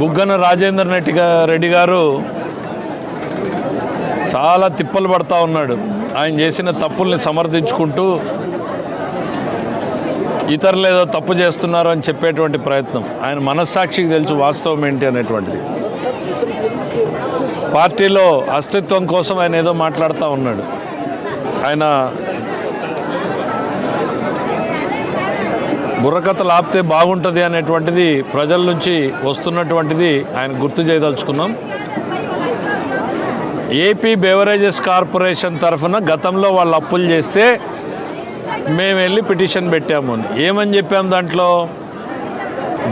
బుగ్గన రాజేందర్ రెడ్డి రెడ్డి గారు చాలా తిప్పలు పడతా ఉన్నాడు. ఆయన చేసిన తప్పుల్ని సమర్థించుకుంటూ ఇతరులు ఏదో తప్పు చేస్తున్నారు అని చెప్పేటువంటి ప్రయత్నం. ఆయన మనస్సాక్షికి తెలుసు వాస్తవం ఏంటి అనేటువంటిది. పార్టీలో అస్తిత్వం కోసం ఆయన ఏదో మాట్లాడుతూ ఉన్నాడు. ఆయన బుర్రకథలు ఆపితే బాగుంటుంది అనేటువంటిది ప్రజల నుంచి వస్తున్నటువంటిది ఆయన గుర్తు చేయదలుచుకున్నాం. ఏపీ బెవరేజెస్ కార్పొరేషన్ తరఫున గతంలో వాళ్ళు అప్పులు చేస్తే మేము వెళ్ళి పిటిషన్ పెట్టాము అని. ఏమని చెప్పాం దాంట్లో?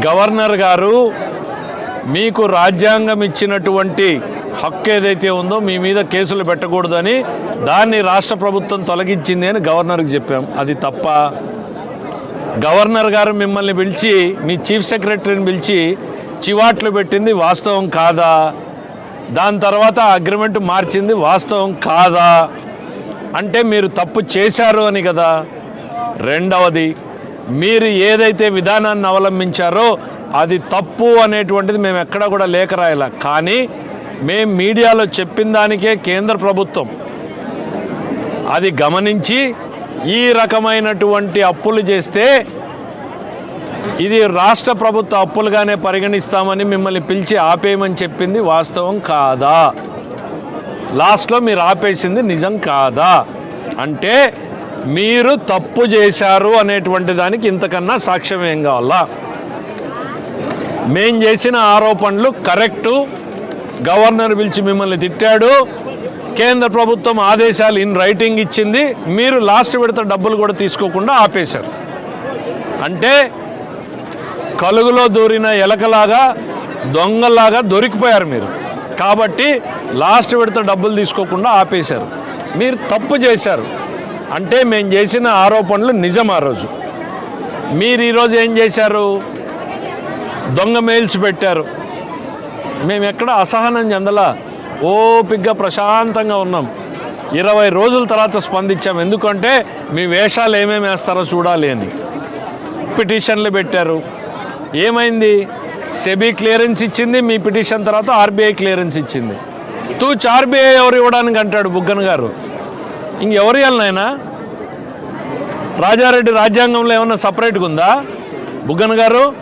గవర్నర్ గారు మీకు రాజ్యాంగం ఇచ్చినటువంటి హక్కు ఏదైతే ఉందో మీ మీద కేసులు పెట్టకూడదని దాన్ని రాష్ట్ర ప్రభుత్వం తొలగించింది అని గవర్నర్కి చెప్పాం. అది తప్ప గవర్నర్ గారు మిమ్మల్ని పిలిచి మీ చీఫ్ సెక్రటరీని పిలిచి చివాట్లు పెట్టింది వాస్తవం కాదా? దాని తర్వాత అగ్రిమెంట్ మార్చింది వాస్తవం కాదా? అంటే మీరు తప్పు చేశారు అని కదా? రెండవది మీరు ఏదైతే విధానాన్ని అవలంబించారో అది తప్పు అనేటువంటిది మేము ఎక్కడా కూడా లేఖ రాయాల. కానీ మేము మీడియాలో చెప్పిన దానికే కేంద్ర ప్రభుత్వం అది గమనించి ఈ రకమైనటువంటి అప్పులు చేస్తే ఇది రాష్ట్ర ప్రభుత్వ అప్పులుగానే పరిగణిస్తామని మిమ్మల్ని పిలిచి ఆపేయమని చెప్పింది వాస్తవం కాదా? లాస్ట్లో మీరు ఆపేసింది నిజం కాదా? అంటే మీరు తప్పు చేశారు అనేటువంటి దానికి ఇంతకన్నా సాక్ష్యం ఏం కావాలా? మేం చేసిన ఆరోపణలు కరెక్టు గవర్నర్ పిలిచి మిమ్మల్ని తిట్టాడు కేంద్ర ప్రభుత్వం ఆదేశాలు ఇన్ రైటింగ్ ఇచ్చింది. మీరు లాస్ట్ విడత డబ్బులు కూడా తీసుకోకుండా ఆపేశారు. అంటే కలుగులో దూరిన ఎలకలాగా దొంగలాగా దొరికిపోయారు మీరు. కాబట్టి లాస్ట్ విడత డబ్బులు తీసుకోకుండా ఆపేశారు. మీరు తప్పు చేశారు. అంటే మేము చేసిన ఆరోపణలు నిజం ఆ రోజు. మీరు ఈరోజు ఏం చేశారు? దొంగ మెయిల్స్ పెట్టారు. మేము ఎక్కడ అసహనం చెందలా ఓపిగ్గా ప్రశాంతంగా ఉన్నాం. ఇరవై రోజుల తర్వాత స్పందించాం. ఎందుకంటే మీ వేషాలు ఏమేమి వేస్తారో చూడాలి అని. పిటిషన్లు పెట్టారు. ఏమైంది? సెబీ క్లియరెన్స్ ఇచ్చింది మీ పిటిషన్ తర్వాత ఆర్బీఐ క్లియరెన్స్ ఇచ్చింది. తూచ్ ఆర్బీఐ ఎవరు ఇవ్వడానికి అంటాడు బుగ్గన్ గారు? ఇంకెవరు ఇవ్వాలనైనా రాజారెడ్డి రాజ్యాంగంలో ఏమన్నా సపరేట్గా ఉందా? బుగ్గన్ గారు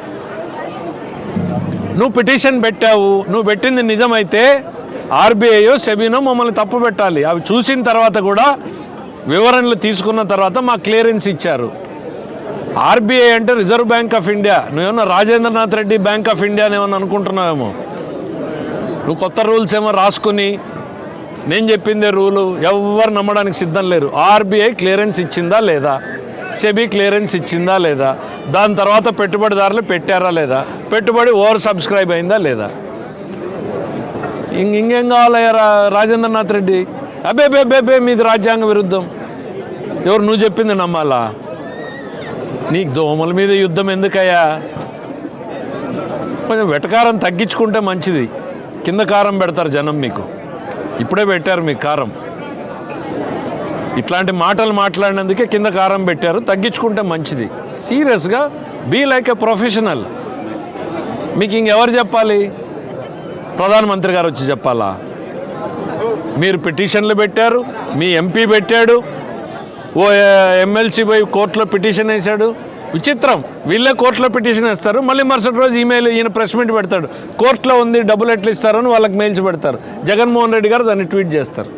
నువ్వు పిటిషన్ పెట్టావు నువ్వు పెట్టింది నిజమైతే ఆర్బీఐయో సెబీనో మమ్మల్ని తప్పు పెట్టాలి. అవి చూసిన తర్వాత కూడా వివరణలు తీసుకున్న తర్వాత మా క్లియరెన్స్ ఇచ్చారు. ఆర్బీఐ అంటే రిజర్వ్ బ్యాంక్ ఆఫ్ ఇండియా. నువ్వేమన్నా Rajendranath Reddy bank of India అని ఏమన్నా అనుకుంటున్నావేమో? నువ్వు కొత్త రూల్స్ ఏమో రాసుకుని నేను చెప్పిందే రూలు ఎవరు నమ్మడానికి సిద్ధం లేరు. ఆర్బీఐ క్లియరెన్స్ ఇచ్చిందా లేదా? సెబీ క్లియరెన్స్ ఇచ్చిందా లేదా? దాని తర్వాత పెట్టుబడిదారులు పెట్టారా లేదా? పెట్టుబడి ఓవర్ సబ్స్క్రైబ్ అయిందా లేదా? ఇంక ఇంకేం కావాలయ్యా రాజేంద్రనాథ్ రెడ్డి? అబ్బే బే బే బే మీది రాజ్యాంగ విరుద్ధం. ఎవరు నువ్వు చెప్పింది నమ్మాలా? నీకు దోమల మీద యుద్ధం ఎందుకయ్యా? కొంచెం వెటకారం తగ్గించుకుంటే మంచిది. కింద కారం పెడతారు జనం మీకు. ఇప్పుడే పెట్టారు మీకు కారం. ఇట్లాంటి మాటలు మాట్లాడినందుకే కింద కారం పెట్టారు. తగ్గించుకుంటే మంచిది. సీరియస్గా బీ లైక్ ఎ ప్రొఫెషనల్. మీకు ఇంకెవరు చెప్పాలి? ప్రధానమంత్రి గారు వచ్చి చెప్పాలా? మీరు పిటిషన్లు పెట్టారు మీ ఎంపీ పెట్టాడు ఓ ఎమ్మెల్సీ పోయి కోర్టులో పిటిషన్ వేశాడు. విచిత్రం. వీళ్ళే కోర్టులో పిటిషన్ వేస్తారు మళ్ళీ మరుసటి రోజు ఈమెయిల్ ఈయన ప్రెస్ మీట్ పెడతాడు. కోర్టులో ఉంది డబ్బులు ఎట్లా ఇస్తారని వాళ్ళకి మెయిల్స్ పెడతారు. జగన్మోహన్ రెడ్డి గారు దాన్ని ట్వీట్ చేస్తారు.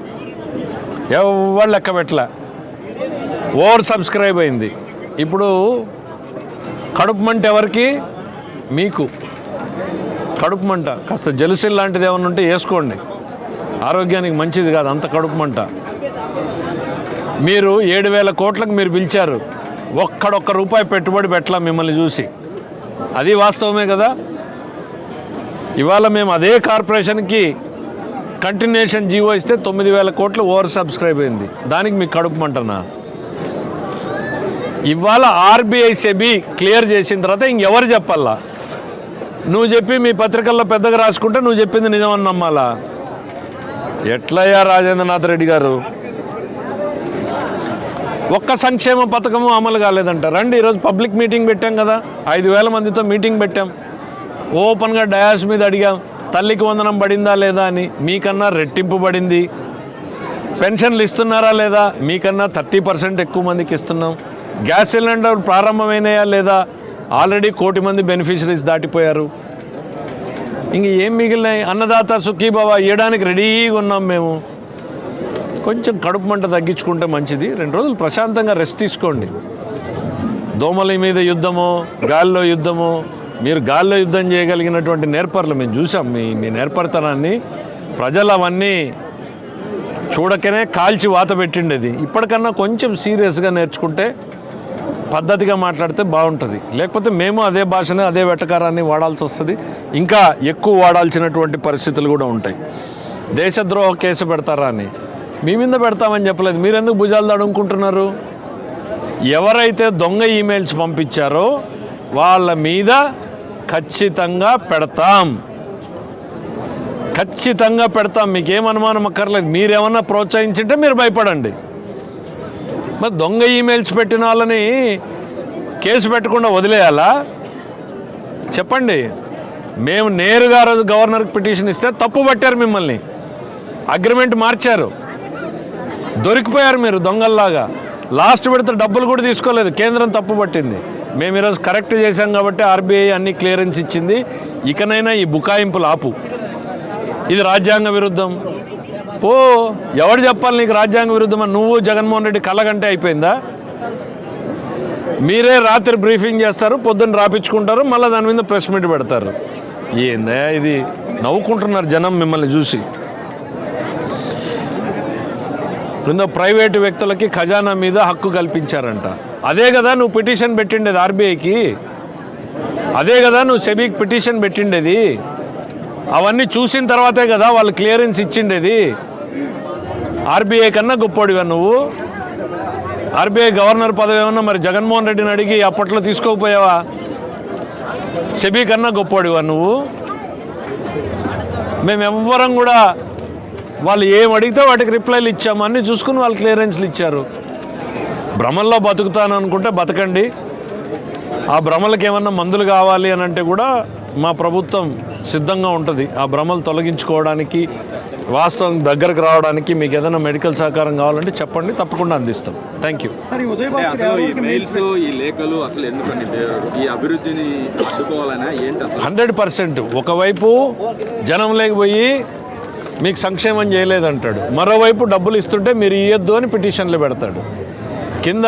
ఎవరు లెక్క పెట్టలే? ఓవర్ సబ్స్క్రైబ్ అయింది. ఇప్పుడు కడుపు మంట ఎవరికి? మీకు. కడుపు మంట. కాస్త జలుసిల్ లాంటిది ఏమైనా ఉంటే వేసుకోండి. ఆరోగ్యానికి మంచిది కాదు అంత కడుపు మంట. మీరు ఏడు వేల కోట్లకు మీరు పిలిచారు. ఒక్కడొక్క రూపాయి పెట్టుబడి పెట్టలా మిమ్మల్ని చూసి. అది వాస్తవమే కదా? ఇవాళ మేము అదే కార్పొరేషన్కి కంటిన్యూషన్ జీవో ఇస్తే తొమ్మిది వేల కోట్లు ఓవర్ సబ్స్క్రైబ్ అయింది. దానికి మీకు కడుపు మంటనా? ఇవాళ ఆర్బీఐ సెబీ క్లియర్ చేసిన తర్వాత ఇంకెవరు చెప్పాలా? నువ్వు చెప్పి మీ పత్రికల్లో పెద్దగా రాసుకుంటే నువ్వు చెప్పింది నిజమని నమ్మాలా? ఎట్లయ్యా రాజేంద్రనాథ్ రెడ్డి గారు? ఒక్క సంక్షేమ పథకము అమలు కాలేదంట. రండి ఈరోజు పబ్లిక్ మీటింగ్ పెట్టాం కదా. ఐదు వేల మందితో మీటింగ్ పెట్టాం. ఓపెన్గా డయాస్ మీద అడిగాం తల్లికి వందనం పడిందా లేదా? అని. మీకన్నా రెట్టింపు పడింది. పెన్షన్లు ఇస్తున్నారా లేదా? మీకన్నా థర్టీ పర్సెంట్ ఎక్కువ మందికి ఇస్తున్నాం. గ్యాస్ సిలిండర్ ప్రారంభమైనాయా లేదా? ఆల్రెడీ కోటి మంది బెనిఫిషరీస్ దాటిపోయారు. ఇంక ఏం మిగిలినాయి? అన్నదాత సుఖీబాబా ఇవ్వడానికి రెడీగా ఉన్నాం మేము. కొంచెం కడుపు మంట తగ్గించుకుంటే మంచిది. రెండు రోజులు ప్రశాంతంగా రెస్ట్ తీసుకోండి. దోమల మీద యుద్ధము గాల్లో యుద్ధము మీరు గాల్లో యుద్ధం చేయగలిగినటువంటి నేర్పర్లు మేము చూసాం. మీ మీ నేర్పరితనాన్ని ప్రజలు అవన్నీ చూడకనే కాల్చి వాత పెట్టిండేది. ఇప్పటికన్నా కొంచెం సీరియస్గా నేర్చుకుంటే పద్ధతిగా మాట్లాడితే బాగుంటుంది. లేకపోతే మేము అదే భాషని అదే వెటకారాన్ని వాడాల్సి వస్తుంది. ఇంకా ఎక్కువ వాడాల్సినటువంటి పరిస్థితులు కూడా ఉంటాయి. దేశద్రోహ కేసు పెడతారా అని. మీ మీద పెడతామని చెప్పలేదు. మీరెందుకు భుజాలు తడుముకుంటున్నారు? ఎవరైతే దొంగ ఈమెయిల్స్ పంపించారో వాళ్ళ మీద ఖచ్చితంగా పెడతాం. ఖచ్చితంగా పెడతాం. మీకేం అనుమానం అక్కర్లేదు. మీరేమన్నా ప్రోత్సహించింటే మీరు భయపడండి. మరి దొంగ ఈమెయిల్స్ పెట్టిన వాళ్ళని కేసు పెట్టకుండా వదిలేయాలా? చెప్పండి. మేము నేరుగా ఆ రోజు గవర్నర్కి పిటిషన్ ఇస్తే తప్పు పట్టారు మిమ్మల్ని. అగ్రిమెంట్ మార్చారు. దొరికిపోయారు మీరు దొంగల్లాగా. లాస్ట్ పెడితే డబ్బులు కూడా తీసుకోలేదు. కేంద్రం తప్పు పట్టింది. మేము ఈరోజు కరెక్ట్ చేశాం కాబట్టి ఆర్బీఐ అన్ని క్లియరెన్స్ ఇచ్చింది. ఇకనైనా ఈ బుకాయింపులు ఆపు. ఇది రాజ్యాంగ విరుద్ధం. పో. ఎవడు చెప్పాలి నీకు రాజ్యాంగ విరుద్ధమని నువ్వు జగన్మోహన్ రెడ్డి కళ్ళగంటే అయిపోయిందా? మీరే రాత్రి బ్రీఫింగ్ చేస్తారు పొద్దున్న రాపించుకుంటారు మళ్ళీ దాని మీద ప్రెస్ మీట్ పెడతారు. ఏందా ఇది? నవ్వుకుంటున్నారు జనం మిమ్మల్ని చూసి. క్రింద ప్రైవేటు వ్యక్తులకి ఖజానా మీద హక్కు కల్పించారంట. అదే కదా నువ్వు పిటిషన్ పెట్టిండేది ఆర్బీఐకి? అదే కదా నువ్వు సెబీకి పిటిషన్ పెట్టిండేది? అవన్నీ చూసిన తర్వాతే కదా వాళ్ళు క్లియరెన్స్ ఇచ్చిండేది. ఆర్బీఐ కన్నా గొప్పోడివా నువ్వు? ఆర్బీఐ గవర్నర్ పదవి ఏమన్నా మరి జగన్మోహన్ రెడ్డిని అడిగి అప్పట్లో తీసుకోకపోయావా? సెబీ కన్నా గొప్పోడివా నువ్వు? మేమెవ్వరం కూడా వాళ్ళు ఏం అడిగితే వాటికి రిప్లైలు ఇచ్చాము. అన్నీ చూసుకుని వాళ్ళు క్లియరెన్స్లు ఇచ్చారు. భ్రమల్లో బతుకుతాను అనుకుంటే బతకండి. ఆ భ్రమలకు ఏమన్నా మందులు కావాలి అని అంటే కూడా మా ప్రభుత్వం సిద్ధంగా ఉంటుంది. ఆ భ్రమలు తొలగించుకోవడానికి వాస్తవం దగ్గరకు రావడానికి మీకు ఏదైనా మెడికల్ సహకారం కావాలంటే చెప్పండి తప్పకుండా అందిస్తాం. Thank you hundred percent. ఒకవైపు జనం లేకపోయి మీకు సంక్షేమం చేయలేదంటాడు. మరోవైపు డబ్బులు ఇస్తుంటే మీరు ఇవ్వద్దు అని పిటిషన్లు పెడతాడు. కింద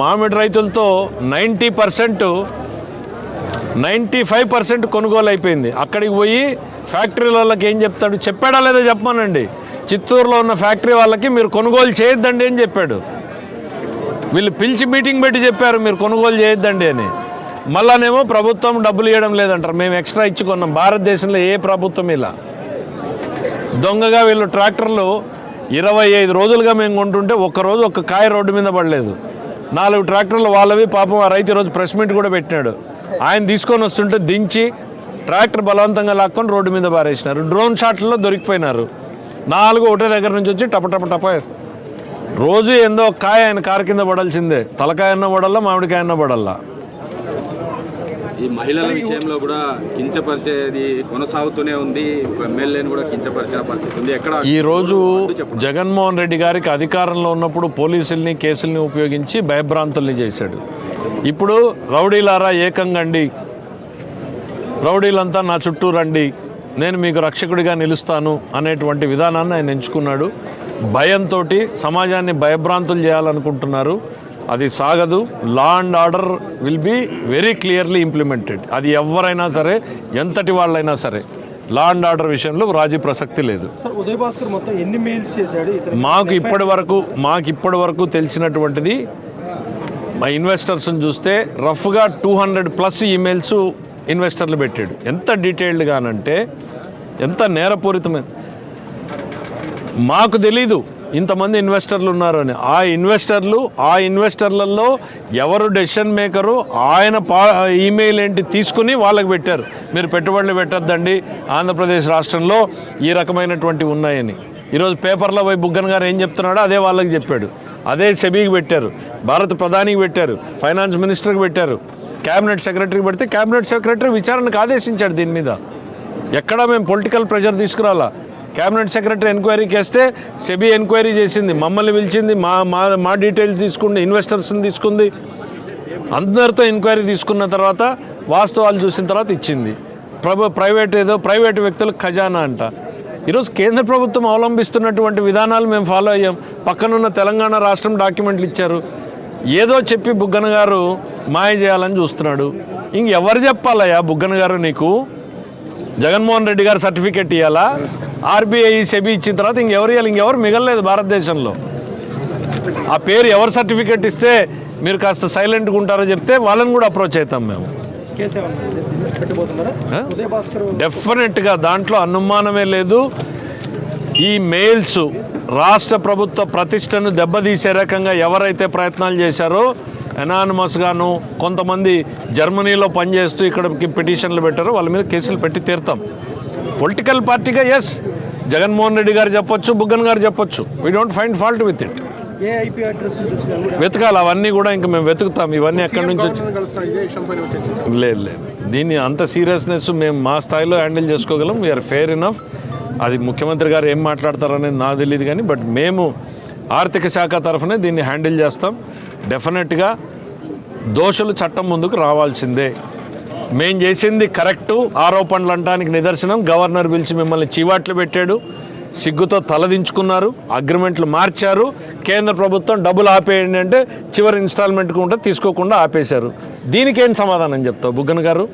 మామిడి రైతులతో ninety percent ninety five percent కొనుగోలు అయిపోయింది అక్కడికి పోయి ఫ్యాక్టరీ వాళ్ళకి ఏం చెప్తాడు? చెప్పాడా లేదా చెప్పమానండి. చిత్తూరులో ఉన్న ఫ్యాక్టరీ వాళ్ళకి మీరు కొనుగోలు చేయొద్దండి అని చెప్పాడు. వీళ్ళు పిలిచి మీటింగ్ పెట్టి చెప్పారు మీరు కొనుగోలు చేయొద్దండి అని. మళ్ళానేమో ప్రభుత్వం డబ్బులు ఇవ్వడం లేదంటారు. మేము ఎక్స్ట్రా ఇచ్చుకున్నాం. భారతదేశంలో ఏ ప్రభుత్వం ఇలా. దొంగగా వీళ్ళు ట్రాక్టర్లు ఇరవై ఐదు రోజులుగా మేము కొంటుంటే ఒక్కరోజు ఒక్క కాయ రోడ్డు మీద పడలేదు. నాలుగు ట్రాక్టర్లు వాళ్ళవి పాపం ఆ రైతు ఈరోజు ప్రెస్ మీట్ కూడా పెట్టినాడు. ఆయన తీసుకొని వస్తుంటే దించి ట్రాక్టర్ బలవంతంగా లాక్కొని రోడ్డు మీద పారేసినారు. డ్రోన్ షాట్లలో దొరికిపోయినారు. నాలుగు ఒకటే దగ్గర నుంచి వచ్చి టప టప టప రోజు ఏందో కాయ ఆయన కారు కింద పడాల్సిందే. తలకాయ అన్న పడల్లా మామిడికాయ అన్న పడల్లా. ఈ మహిళల విషయంలో కూడా కించపరిచేది కొనసాగుతూనే ఉంది. ఎమ్మెల్యేని కూడా కించపరిచిన పరిస్థితి ఉంది. ఎక్కడ ఈ రోజు జగన్మోహన్ రెడ్డి గారికి అధికారంలో ఉన్నప్పుడు పోలీసుల్ని కేసుల్ని ఉపయోగించి భయభ్రాంతుల్ని చేశాడు. ఇప్పుడు రౌడీలారా ఏకంగండి రౌడీలంతా నా చుట్టూ రండి. నేను మీకు రక్షకుడిగా నిలుస్తాను అనేటువంటి విధానాన్ని ఆయన ఎంచుకున్నాడు. భయంతో సమాజాన్ని భయభ్రాంతులు చేయాలనుకుంటున్నారు. అది సాగదు. Law and order will be very clearly implemented. అది ఎవరైనా సరే ఎంతటి వాళ్ళైనా సరే లా అండ్ ఆర్డర్ విషయంలో రాజీ ప్రసక్తి లేదు. మాకు ఇప్పటి వరకు మాకు ఇప్పటి వరకు తెలిసినటువంటిది మా ఇన్వెస్టర్స్ని చూస్తే రఫ్గా టూ హండ్రెడ్ ప్లస్ ఈమెయిల్స్ ఇన్వెస్టర్లు పెట్టాడు. ఎంత డీటెయిల్డ్గానంటే ఎంత నేరపూరితమైన. మాకు తెలీదు ఇంతమంది ఇన్వెస్టర్లు ఉన్నారు అని. ఆ ఇన్వెస్టర్లు ఆ ఇన్వెస్టర్లలో ఎవరు డెసిషన్ మేకరు ఆయన పా ఈమెయిల్ ఏంటి తీసుకుని వాళ్ళకి పెట్టారు. మీరు పెట్టుబడులు పెట్టద్దండి. ఆంధ్రప్రదేశ్ రాష్ట్రంలో ఈ రకమైనటువంటివి ఉన్నాయని. ఈరోజు పేపర్లో పోయి బుగ్గన్ గారు ఏం చెప్తున్నాడో అదే వాళ్ళకి చెప్పాడు. అదే సెబీకి పెట్టారు. భారత ప్రధానికి పెట్టారు. ఫైనాన్స్ మినిస్టర్కి పెట్టారు. క్యాబినెట్ సెక్రటరీ పెడితే క్యాబినెట్ సెక్రటరీ విచారణకు ఆదేశించాడు దీని మీద. ఎక్కడ మేము పొలిటికల్ ప్రెషర్ తీసుకురాలా. క్యాబినెట్ సెక్రటరీ ఎంక్వైరీకి వేస్తే సెబీ ఎంక్వైరీ చేసింది. మమ్మల్ని పిలిచింది మా మా మా డీటెయిల్స్ తీసుకుంది ఇన్వెస్టర్స్ని తీసుకుంది. అందరితో ఎంక్వైరీ తీసుకున్న తర్వాత వాస్తవాలు చూసిన తర్వాత ఇచ్చింది. ప్రభు ప్రైవేట్ ఏదో ప్రైవేట్ వ్యక్తులకు ఖజానా అంట. ఈరోజు కేంద్ర ప్రభుత్వం అవలంబిస్తున్నటువంటి విధానాలు మేము ఫాలో అయ్యాం. పక్కనున్న తెలంగాణ రాష్ట్రం డాక్యుమెంట్లు ఇచ్చారు. ఏదో చెప్పి బుగ్గన గారు మాయ చేయాలని చూస్తున్నాడు. ఇంక ఎవరు చెప్పాలయ్యా బుగ్గన గారు నీకు? జగన్మోహన్ రెడ్డి గారు సర్టిఫికెట్ ఇవ్వాలా ఆర్బీఐ సెబీ ఇచ్చిన తర్వాత ఇంకెవరు ఇవ్వాలి ఇంకెవరు మిగలలేదు భారతదేశంలో. ఆ పేరు ఎవరు సర్టిఫికెట్ ఇస్తే మీరు కాస్త సైలెంట్గా ఉంటారో చెప్తే వాళ్ళని కూడా అప్రోచ్ అవుతాం మేము. డెఫినెట్గా దాంట్లో అనుమానమే లేదు. ఈ మెయిల్స్ రాష్ట్ర ప్రభుత్వ ప్రతిష్టను దెబ్బతీసే రకంగా ఎవరైతే ప్రయత్నాలు చేశారో ఎనానమస్గాను కొంతమంది జర్మనీలో పనిచేస్తూ ఇక్కడికి పిటిషన్లు పెట్టారో వాళ్ళ మీద కేసులు పెట్టి తీరుతాం. పొలిటికల్ పార్టీగా ఎస్ జగన్మోహన్ రెడ్డి గారు చెప్పొచ్చు బుగ్గన్ గారు చెప్పొచ్చు. We don't find fault with it వెతకాలి అవన్నీ కూడా ఇంకా మేము వెతుకుతాం. ఇవన్నీ ఎక్కడి నుంచి వచ్చి లేదు లేదు. దీన్ని అంత సీరియస్నెస్ మేము మా స్థాయిలో హ్యాండిల్ చేసుకోగలం. వీఆర్ ఫెయిర్ ఇనఫ్ అది ముఖ్యమంత్రి గారు ఏం మాట్లాడతారనేది నాకు తెలియదు కానీ బట్ మేము ఆర్థిక శాఖ తరఫునే దీన్ని హ్యాండిల్ చేస్తాం. డెఫినెట్గా దోషులు చట్టం ముందుకు రావాల్సిందే. మేం చేసింది కరెక్టు. ఆరోపణలు అంటానికి నిదర్శనం. గవర్నర్ పిలిచి మిమ్మల్ని చీవాట్లు పెట్టాడు. సిగ్గుతో తలదించుకున్నారు అగ్రిమెంట్లు మార్చారు. కేంద్ర ప్రభుత్వం డబ్బులు ఆపేయండి అంటే చివరి ఇన్స్టాల్మెంట్కి ఉంటే తీసుకోకుండా ఆపేశారు. దీనికేం సమాధానం చెప్తావు బుగ్గన్ గారు?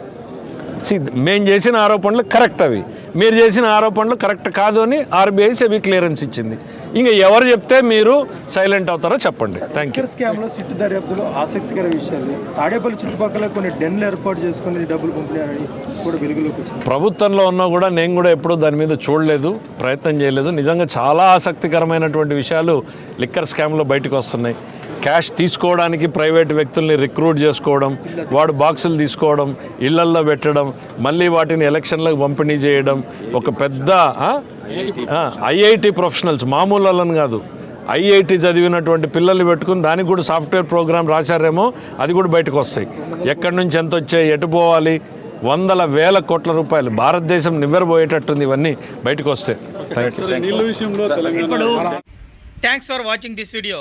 మేము చేసిన ఆరోపణలు కరెక్ట్ అవి. మీరు చేసిన ఆరోపణలు కరెక్ట్ కాదు అని ఆర్బీఐ సెబీ క్లియరెన్స్ ఇచ్చింది. ఇంకా ఎవరు చెప్తే మీరు సైలెంట్ అవుతారో చెప్పండి. థ్యాంక్ యూ లిక్కర్ స్కామ్లో సిట్టు దర్యాప్తులో ఆసక్తికర విషయాలు. తాడేపల్లి చుట్టుపక్కల కొన్ని డెన్లు ఏర్పాటు చేసుకుని డబ్బులు పంపిణీ కూడా వెలుగులోకి వచ్చింది. ప్రభుత్వంలో ఉన్నా కూడా నేను కూడా ఎప్పుడూ దాని మీద చూడలేదు ప్రయత్నం చేయలేదు. నిజంగా చాలా ఆసక్తికరమైనటువంటి విషయాలు లిక్కర్ స్కామ్లో బయటకు వస్తున్నాయి. క్యాష్ తీసుకోవడానికి ప్రైవేట్ వ్యక్తుల్ని రిక్రూట్ చేసుకోవడం వాడు బాక్సులు తీసుకోవడం ఇళ్ళల్లో పెట్టడం మళ్ళీ వాటిని ఎలక్షన్లకు పంపిణీ చేయడం ఒక పెద్ద ఐఐటి ప్రొఫెషనల్స్ మామూలు వాళ్ళని కాదు. ఐఐటి చదివినటువంటి పిల్లల్ని పెట్టుకుని దానికి కూడా సాఫ్ట్వేర్ ప్రోగ్రామ్ రాశారేమో అది కూడా బయటకు వస్తాయి. ఎక్కడి నుంచి ఎంత వచ్చాయి ఎటు పోవాలి? వందల వేల కోట్ల రూపాయలు భారతదేశం నివ్వెరబోయేటట్టుంది ఇవన్నీ బయటకు వస్తాయి. Thanks for watching this video